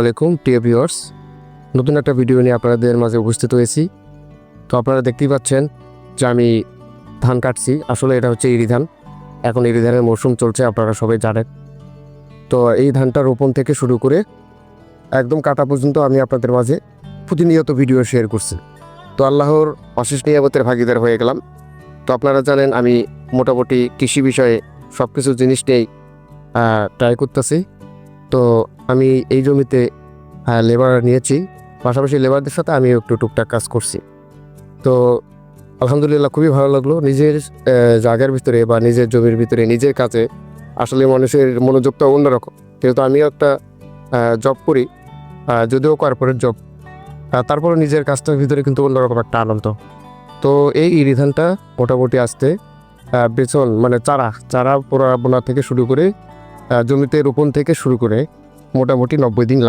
আলাইকুম, প্রিয় ভিউয়ার্স। নতুন একটা ভিডিও নিয়ে আপনাদের মাঝে উপস্থিত হয়েছি। তো আপনারা দেখতেই পাচ্ছেন যে আমি ধান কাটছি। আসলে এটা হচ্ছে ইরি ধান এখন ইরি ধানের মৌসুম চলছে, আপনারা সবাই জানেন। তো এই ধানটা রোপণ থেকে শুরু করে একদম কাটা পর্যন্ত আমি আপনাদের মাঝে প্রতিনিয়ত ভিডিও শেয়ার করছি। তো আল্লাহর অশেষ নিয়ামতের ভাগিদার হয়ে গেলাম। তো আপনারা জানেন, আমি মোটামুটি কৃষি বিষয়ে সব কিছু জিনিস নিয়েই ট্রাই করতেছি। তো আমি এই জমিতে লেবার নিয়েছি। পাশাপাশি লেবারদের সাথে আমি একটু টুকটাক কাজ করছি। তো আলহামদুলিল্লাহ খুবই ভালো লাগল। নিজের জায়গার ভিতরে বা নিজের জমির ভিতরে, নিজের কাজে আসলে মানুষের মনোযোগটা অন্যরকম। যেহেতু আমিও একটা জব করি যদিও কর্পোরেট জব তারপরে নিজের কাজটার ভিতরে কিন্তু অন্যরকম একটা আনন্দ। তো এই ইরিধানটা মোটামুটি আসতে বেচন মানে চারা চারা পোড়া বোনা থেকে শুরু করে জমিতে রোপণ থেকে শুরু করে মোটামুটি নব্বই দিন লাগে